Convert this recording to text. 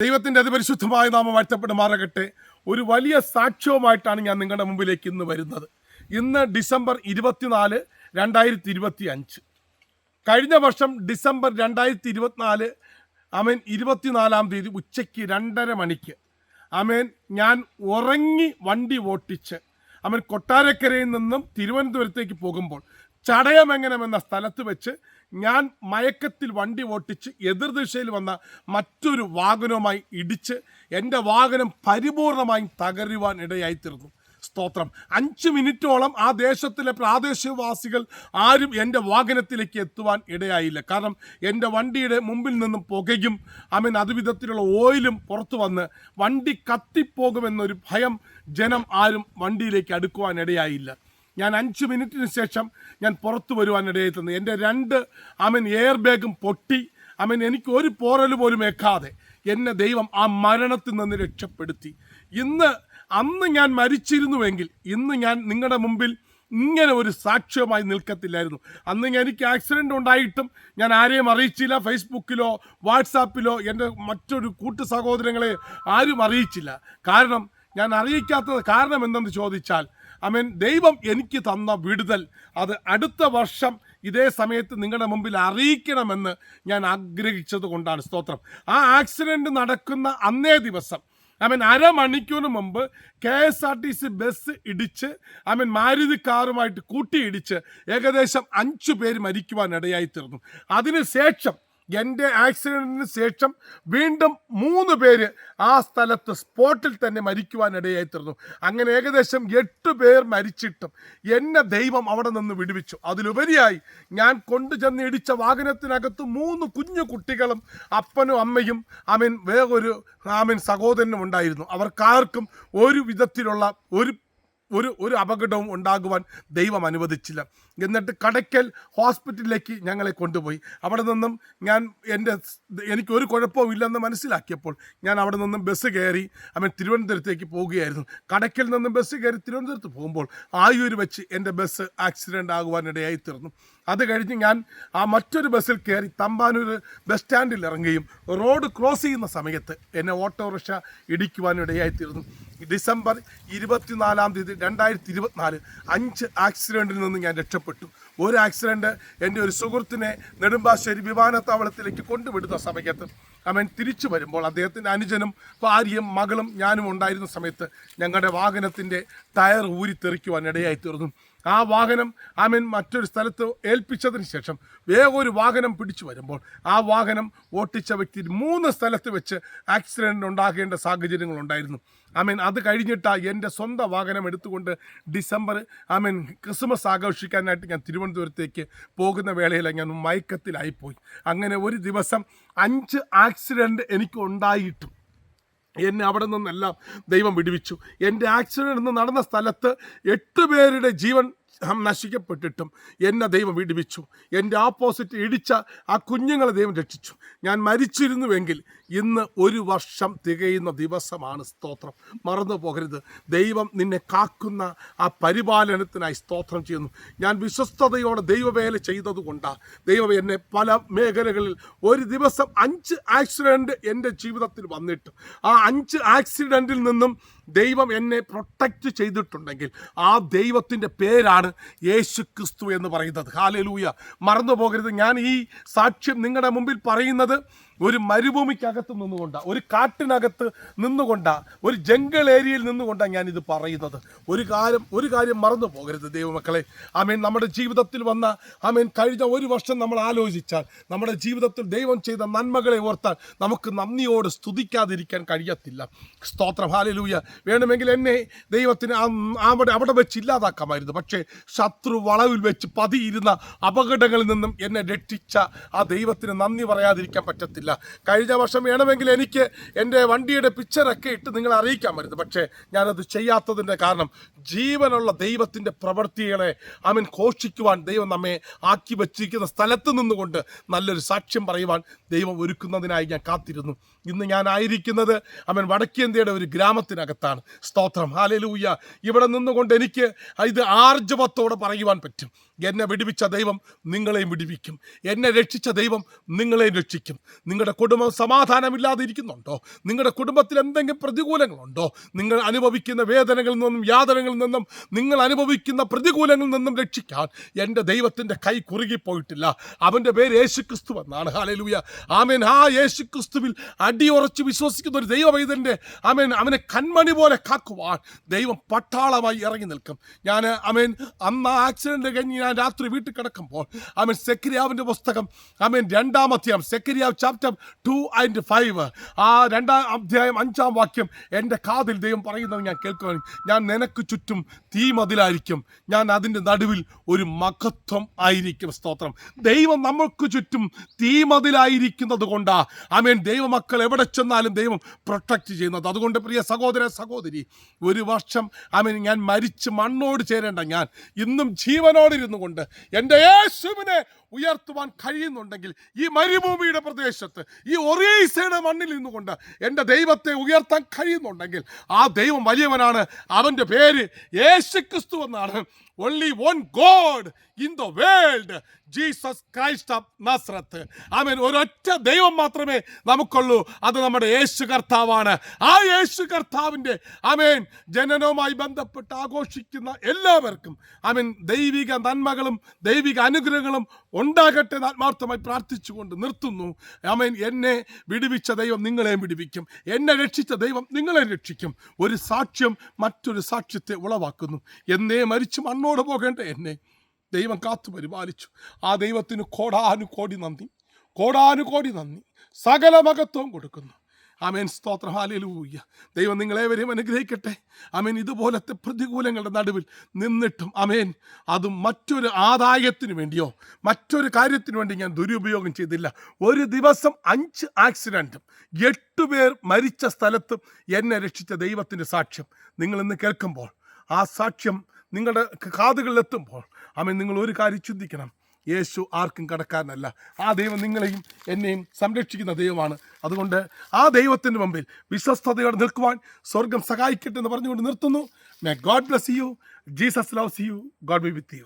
ദൈവത്തിന്റെ അതിപരിശുദ്ധമായ നാമം വാഴ്ത്തപ്പെടുമാറാകട്ടെ. ഒരു വലിയ സാക്ഷ്യവുമായിട്ടാണ് ഞാൻ നിങ്ങളുടെ മുമ്പിലേക്ക് ഇന്ന് വരുന്നത്. ഇന്ന് ഡിസംബർ ഇരുപത്തിനാല് രണ്ടായിരത്തി ഇരുപത്തി അഞ്ച് കഴിഞ്ഞ വർഷം ഡിസംബർ രണ്ടായിരത്തി ഇരുപത്തിനാല് അമേൻ ഇരുപത്തിനാലാം തീയതി ഉച്ചയ്ക്ക് രണ്ടര മണിക്ക് അമേൻ ഞാൻ ഉറങ്ങി വണ്ടി ഓട്ടിച്ച് അമേൻ കൊട്ടാരക്കരയിൽ നിന്നും തിരുവനന്തപുരത്തേക്ക് പോകുമ്പോൾ ചടയമംഗലം എന്ന സ്ഥലത്ത് വെച്ച് ഞാൻ മയക്കത്തിൽ വണ്ടി ഓട്ടിച്ച് എതിർദിശയിൽ വന്ന മറ്റൊരു വാഹനവുമായി ഇടിച്ച് എന്റെ വാഹനം പരിപൂർണമായും തകരുവാൻ ഇടയായിത്തീർന്നു. സ്തോത്രം. അഞ്ച് മിനിറ്റോളം ആ ദേശത്തിലെ പ്രാദേശികവാസികൾ ആരും എന്റെ വാഹനത്തിലേക്ക് എത്തുവാൻ ഇടയായില്ല. കാരണം എന്റെ വണ്ടിയുടെ മുമ്പിൽ നിന്നും പുകയും അമീൻ അതുവിധത്തിലുള്ള ഓയിലും പുറത്തു വന്ന് വണ്ടി കത്തിപ്പോകുമെന്നൊരു ഭയം ജനം ആരും വണ്ടിയിലേക്ക് അടുക്കുവാൻ ഇടയായില്ല. ഞാൻ അഞ്ച് മിനിറ്റിന് ശേഷം ഞാൻ പുറത്തു വരുവാനിടയിൽ തന്നു. എന്റെ രണ്ട് അമൻ എയർ ബാഗും പൊട്ടി. അമൻ എനിക്ക് ഒരു പോറൽ പോലും ഏക്കാതെ എന്നെ ദൈവം ആ മരണത്തിൽ നിന്ന് രക്ഷപ്പെടുത്തി. ഇന്ന് അന്ന് ഞാൻ മരിച്ചിരുന്നുവെങ്കിൽ ഇന്ന് ഞാൻ നിങ്ങളുടെ മുമ്പിൽ ഇങ്ങനെ ഒരു സാക്ഷ്യമായി നിൽക്കത്തില്ലായിരുന്നു. അന്ന് എനിക്ക് ആക്സിഡന്റ് ഉണ്ടായിട്ടും ഞാൻ ആരെയും അറിയിച്ചില്ല. ഫേസ്ബുക്കിലോ വാട്സാപ്പിലോ എന്റെ മറ്റൊരു കൂട്ടു സഹോദരങ്ങളെ ആരും അറിയിച്ചില്ല. കാരണം ഞാൻ അറിയിക്കാത്തത് കാരണം എന്തെന്ന് ചോദിച്ചാൽ അമേൻ. ദൈവം എനിക്ക് തന്ന വിടുതൽ. അത് അടുത്ത വർഷം ഇതേ സമയത്ത് നിങ്ങളുടെ മുമ്പിൽ അറിയിക്കണമെന്ന് ഞാൻ ആഗ്രഹിച്ചത് കൊണ്ടാണ്. സ്തോത്രം. ആ ആക്സിഡന്റ് നടക്കുന്ന അന്നേ ദിവസം അവൻ അരമണിക്കൂറിന് മുമ്പ് K S R T C bus ഇടിച്ച് അവൻ മാരുതി കാറുമായിട്ട് കൂട്ടിയിടിച്ച് ഏകദേശം അഞ്ചു പേര് മരിക്കുവാൻ ഇടയായി തീർന്നു. അതിനുശേഷം എന്റെ ആക്സിഡന്റിന് ശേഷം വീണ്ടും മൂന്ന് പേര് ആ സ്ഥലത്ത് സ്പോട്ടിൽ തന്നെ മരിക്കുവാനിടയായിത്തീർന്നു അങ്ങനെ ഏകദേശം എട്ട് പേർ മരിച്ചിട്ടും എന്നെ ദൈവം അവിടെ നിന്ന് വിടുവിച്ചു. അതിലുപരിയായി ഞാൻ കൊണ്ടുചെന്ന് ഇടിച്ച വാഹനത്തിനകത്ത് മൂന്ന് കുഞ്ഞു കുട്ടികളും അപ്പനും അമ്മയും അമീൻ വേറൊരു ആമീൻ സഹോദരനും ഉണ്ടായിരുന്നു. അവർക്കാർക്കും ഒരു വിധത്തിലുള്ള ഒരു ഒരു ഒരു അപകടവും ഉണ്ടാകുവാൻ ദൈവം അനുവദിച്ചില്ല. എന്നിട്ട് കടയ്ക്കൽ ഹോസ്പിറ്റലിലേക്ക് ഞങ്ങളെ കൊണ്ടുപോയി. അവിടെ നിന്നും ഞാൻ എന്റെ എനിക്ക് ഒരു കുഴപ്പവും ഇല്ലെന്ന് മനസ്സിലാക്കിയപ്പോൾ ഞാൻ അവിടെ നിന്നും ബസ് കയറി അവൻ തിരുവനന്തപുരത്തേക്ക് പോവുകയായിരുന്നു കടയ്ക്കൽ നിന്നും ബസ് കയറി തിരുവനന്തപുരത്ത് പോകുമ്പോൾ ആയൂർ വെച്ച് എന്റെ ബസ് ആക്സിഡന്റ് ആകുവാനിടയായി തീർന്നു. അത് കഴിഞ്ഞ് ഞാൻ ആ മറ്റൊരു ബസ്സിൽ കയറി തമ്പാനൂർ ബസ് സ്റ്റാൻഡിൽ ഇറങ്ങുകയും റോഡ് ക്രോസ് ചെയ്യുന്ന സമയത്ത് എന്നെ ഓട്ടോറിക്ഷ ഇടിക്കുവാനിടയായിത്തീർന്നു ഡിസംബർ ഇരുപത്തിനാലാം തീയതി രണ്ടായിരത്തി ഇരുപത്തിനാല് അഞ്ച് ആക്സിഡന്റിൽ നിന്ന് ഞാൻ രക്ഷപ്പെട്ടു. ഒരു ആക്സിഡന്റ് എന്റെ ഒരു സുഹൃത്തിനെ നെടുമ്പാശ്ശേരി വിമാനത്താവളത്തിലേക്ക് കൊണ്ടുവിടുന്ന സമയത്ത് അവൻ തിരിച്ചു വരുമ്പോൾ അദ്ദേഹത്തിന്റെ അനുജനും ഭാര്യയും മകളും ഞാനും ഉണ്ടായിരുന്ന സമയത്ത് ഞങ്ങളുടെ വാഹനത്തിന്റെ ടയർ ഊരിത്തെറിക്കുവാൻ ഇടയായി തീർന്നു. ആ വാഹനം ആമൻ മറ്റൊരു സ്ഥലത്ത് ഏൽപ്പിച്ചതിന് ശേഷം വേഗൊരു വാഹനം പിടിച്ചു വരുമ്പോൾ ആ വാഹനം ഓട്ടിച്ച വ്യക്തി മൂന്ന് സ്ഥലത്ത് വെച്ച് ആക്സിഡന്റ് ഉണ്ടാകേണ്ട സാഹചര്യങ്ങളുണ്ടായിരുന്നു. ആമീൻ അത് കഴിഞ്ഞിട്ട് എന്റെ സ്വന്തം വാഹനം എടുത്തുകൊണ്ട് ഡിസംബർ ആമീൻ ക്രിസ്മസ് ആഘോഷിക്കാനായിട്ട് ഞാൻ തിരുവനന്തപുരത്തേക്ക് പോകുന്ന വേളയിൽ ഞാൻ മയക്കത്തിലായിപ്പോയി. അങ്ങനെ ഒരു ദിവസം അഞ്ച് ആക്സിഡന്റ് എനിക്ക് ഉണ്ടായിട്ടും. എന്നെ അവിടെ നിന്നെല്ലാം ദൈവം വിടുവിച്ചു. എന്റെ ആക്സിഡന്റ് നടന്ന സ്ഥലത്ത് എട്ട് പേരുടെ ജീവൻ നശിക്കപ്പെട്ടിട്ടും എന്നെ ദൈവം വിടുവിച്ചു. എന്റെ ആപ്പോസിറ്റ് ഇടിച്ച ആ കുഞ്ഞുങ്ങളെ ദൈവം രക്ഷിച്ചു. ഞാൻ മരിച്ചിരുന്നുവെങ്കിൽ ഇന്ന് ഒരു വർഷം തികയുന്ന ദിവസമാണ് സ്തോത്രം. മറന്നു പോകരുത്. ദൈവം നിന്നെ കാക്കുന്ന ആ പരിപാലനത്തിനായി സ്തോത്രം ചെയ്യുന്നു. ഞാൻ വിശ്വസ്തയോടെ ദൈവവേല ചെയ്തതുകൊണ്ടാണ് ദൈവം എന്നെ പല മേഖലകളിൽ ഒരു ദിവസം അഞ്ച് ആക്സിഡന്റ് എന്റെ ജീവിതത്തിൽ വന്നിട്ട് ആ അഞ്ച് ആക്സിഡന്റിൽ നിന്നും ദൈവം എന്നെ പ്രൊട്ടക്റ്റ് ചെയ്തിട്ടുണ്ടെങ്കിൽ ആ ദൈവത്തിന്റെ പേരാണ് യേശു ക്രിസ്തു എന്ന് പറയുന്നത്. ഹാലലൂയ മറന്നു പോകരുത് ഞാൻ ഈ സാക്ഷ്യം നിങ്ങളുടെ മുമ്പിൽ പറയുന്നത് ഒരു മരുഭൂമിക്കകത്ത് നിന്നുകൊണ്ട ഒരു കാട്ടിനകത്ത് നിന്നുകൊണ്ട ഒരു ജംഗിൾ ഏരിയയിൽ നിന്നുകൊണ്ട ഇത് പറയുന്നത്. ഒരു കാര്യം ഒരു കാര്യം മറന്നു പോകരുത് ദൈവമക്കളെ. ആമേൻ. നമ്മുടെ ജീവിതത്തിൽ വന്ന ആമേൻ കഴിഞ്ഞ ഒരു വർഷം നമ്മൾ ആലോചിച്ചാൽ നമ്മുടെ ജീവിതത്തിൽ ദൈവം ചെയ്ത നന്മകളെ ഓർത്താൽ നമുക്ക് നന്ദിയോട് സ്തുതിക്കാതിരിക്കാൻ കഴിയത്തില്ല. സ്തോത്രം. ഹാലലൂയ വേണമെങ്കിൽ എന്നെ ദൈവത്തിന് അവിടെ അവിടെ വെച്ച് ഇല്ലാതാക്കാമായിരുന്നു. പക്ഷേ ശത്രു വളവിൽ വെച്ച് പതിയിരുന്ന അപകടങ്ങളിൽ നിന്നും എന്നെ രക്ഷിച്ച ആ ദൈവത്തിന് നന്ദി പറയാതിരിക്കാൻ പറ്റത്തില്ല. കഴിഞ്ഞ വർഷം വേണമെങ്കിൽ എനിക്ക് എന്റെ വണ്ടിയുടെ പിക്ചറൊക്കെ ഇട്ട് നിങ്ങൾ അറിയിക്കാൻ പറ്റും. പക്ഷേ ഞാനത് ചെയ്യാത്തതിന്റെ കാരണം ജീവനുള്ള ദൈവത്തിന്റെ പ്രവൃത്തികളെ അവൻ ഘോഷിക്കുവാൻ ദൈവം നമ്മെ ആക്കി വച്ചിരിക്കുന്ന സ്ഥലത്ത് നിന്നുകൊണ്ട് നല്ലൊരു സാക്ഷ്യം പറയുവാൻ ദൈവം ഒരുക്കുന്നതിനായി ഞാൻ കാത്തിരുന്നു. ഇന്ന് ഞാൻ ആയിരിക്കുന്നത് അവൻ വടക്കേന്ത്യയുടെ ഒരു ഗ്രാമത്തിനകത്താണ്. സ്തോത്രം. ഹാലലൂയ ഇവിടെ നിന്നുകൊണ്ട് എനിക്ക് ഇത് ആർജവത്തോടെ പറയുവാൻ പറ്റും. എന്നെ വിടുവിച്ച ദൈവം നിങ്ങളെയും വിടുവിക്കും. എന്നെ രക്ഷിച്ച ദൈവം നിങ്ങളെയും രക്ഷിക്കും. നിങ്ങളുടെ കുടുംബം സമാധാനമില്ലാതെ ഇരിക്കുന്നുണ്ടോ നിങ്ങളുടെ കുടുംബത്തിൽ എന്തെങ്കിലും പ്രതികൂലങ്ങളുണ്ടോ? നിങ്ങൾ അനുഭവിക്കുന്ന വേദനകളിൽ നിന്നും യാതനകളിൽ നിന്നും നിങ്ങൾ അനുഭവിക്കുന്ന പ്രതികൂലങ്ങളിൽ നിന്നും രക്ഷിക്കാൻ എന്റെ ദൈവത്തിന്റെ കൈ കുറുകിപ്പോയിട്ടില്ല. അവന്റെ പേര് യേശു ക്രിസ്തു എന്നാണ്. ഹാലലൂയ ആമേൻ. ആ യേശു ക്രിസ്തുവിൽ അടിയുറച്ച് വിശ്വസിക്കുന്ന ഒരു ദൈവവൈദന്റെ ആമേൻ അവനെ കൺമണി പോലെ കാക്കുവാൻ ദൈവം പട്ടാളമായി ഇറങ്ങി നിൽക്കും. ഞാൻ ആമേൻ അന്ന് ആ ആക്സിഡന്റ് കഴിഞ്ഞ് ഞാൻ രാത്രി വീട്ടിൽ കിടക്കുമ്പോൾ ആമേൻ സെക്രിയാവിന്റെ പുസ്തകം ആമേൻ രണ്ടാം അധ്യായം സെക്രിയാവ് ചാപ്റ്റർ ടു ആൻഡ് ഫൈവ്. ആ രണ്ടാം അധ്യായം അഞ്ചാം വാക്യം എന്റെ കാതിൽ ദൈവം പറയുന്നത് ഞാൻ കേൾക്കുകയാണ് ഞാൻ നിനക്ക് ചുറ്റും തീ മതിലായിരിക്കും ഞാൻ അതിന്റെ നടുവിൽ ഒരു മഹത്വം ആയിരിക്കും. സ്തോത്രം. ദൈവം നമുക്ക് ചുറ്റും തീ മതിലായിരിക്കുന്നത് കൊണ്ടാ. ആമേൻ. ദൈവമക്കൾ എവിടെ ചെന്നാലും ദൈവം പ്രൊട്ടക്റ്റ് ചെയ്യുന്നത്. അതുകൊണ്ട് പ്രിയ സഹോദര സഹോദരി ഒരു വർഷം ആമേൻ ഞാൻ മരിച്ച് മണ്ണോട് ചേരേണ്ട ഞാൻ ഇന്നും ജീവനോടിരുന്നു കൊണ്ട് എന്റെ യേശുവിനെ ഉയർത്തുവാൻ കഴിയുന്നുണ്ടെങ്കിൽ ഈ മരുഭൂമിയുടെ പ്രദേശത്ത് ഈ ഒറീസയുടെ മണ്ണിൽ നിന്നുകൊണ്ട് എന്റെ ദൈവത്തെ ഉയർത്താൻ കഴിയുന്നുണ്ടെങ്കിൽ ആ ദൈവം വലിയവനാണ്. അവന്റെ പേര് യേശു ക്രിസ്തു എന്നാണ്. Only one God in the world Jesus Christ of Nazareth amen. ഒരൊറ്റ ദൈവം മാത്രമേ നമുക്കുള്ളൂ. അത് നമ്മുടെ യേശു കർത്താവാണ്. ആ യേശു കർത്താവിന്റെ ആമേൻ ജനനവുമായി ബന്ധപ്പെട്ട് ആഘോഷിക്കുന്ന എല്ലാവർക്കും ആമേൻ ദൈവിക നന്മകളും ദൈവിക അനുഗ്രഹങ്ങളും ഉണ്ടാകട്ടെ ആത്മാർത്ഥമായി പ്രാർത്ഥിച്ചുകൊണ്ട് നിർത്തുന്നു. ആമേൻ. എന്നെ വിടുവിച്ച ദൈവം നിങ്ങളെയും വിടുവിക്കും. എന്നെ രക്ഷിച്ച ദൈവം നിങ്ങളെ രക്ഷിക്കും. ഒരു സാക്ഷ്യം മറ്റൊരു സാക്ഷ്യത്തെ ഉളവാക്കുന്നു. എന്നേ മരിച്ചു മണ്ണോട് പോകേണ്ട എന്നെ. ദൈവം കാത്തു പരിപാലിച്ചു. ആ ദൈവത്തിന് കോടാനുകോടി നന്ദി. കോടാനുകോടി നന്ദി. സകല മകത്വം കൊടുക്കുന്നു. ആമേൻ. സ്തോത്രം. ഹാലൂയ്യ ദൈവം നിങ്ങളേവരെയും അനുഗ്രഹിക്കട്ടെ. ആമേൻ. ഇതുപോലത്തെ പ്രതികൂലങ്ങളുടെ നടുവിൽ നിന്നിട്ടും ആമേൻ. അത് മറ്റൊരു ആദായത്തിന് വേണ്ടിയോ മറ്റൊരു കാര്യത്തിന് വേണ്ടി ഞാൻ ദുരുപയോഗം ചെയ്തില്ല. ഒരു ദിവസം അഞ്ച് ആക്സിഡന്റും എട്ട് പേർ മരിച്ച സ്ഥലത്തും എന്നെ രക്ഷിച്ച ദൈവത്തിന്റെ സാക്ഷ്യം. നിങ്ങൾ ഇന്ന് കേൾക്കുമ്പോൾ ആ സാക്ഷ്യം നിങ്ങളുടെ കാതുകളിലെത്തുമ്പോൾ ആമേൻ. നിങ്ങൾ ഒരു കാര്യം ചിന്തിക്കണം. യേശു ആർക്കും കടക്കാരനല്ല. ആ ദൈവം നിങ്ങളെയും എന്നെയും സംരക്ഷിക്കുന്ന ദൈവമാണ്. അതുകൊണ്ട് ആ ദൈവത്തിന്റെ മുമ്പിൽ വിശ്വസ്തയോടെ നിൽക്കുവാൻ സ്വർഗം സഹായിക്കട്ടെ എന്ന് പറഞ്ഞുകൊണ്ട് നിർത്തുന്നു. May God bless you Jesus loves you God be with you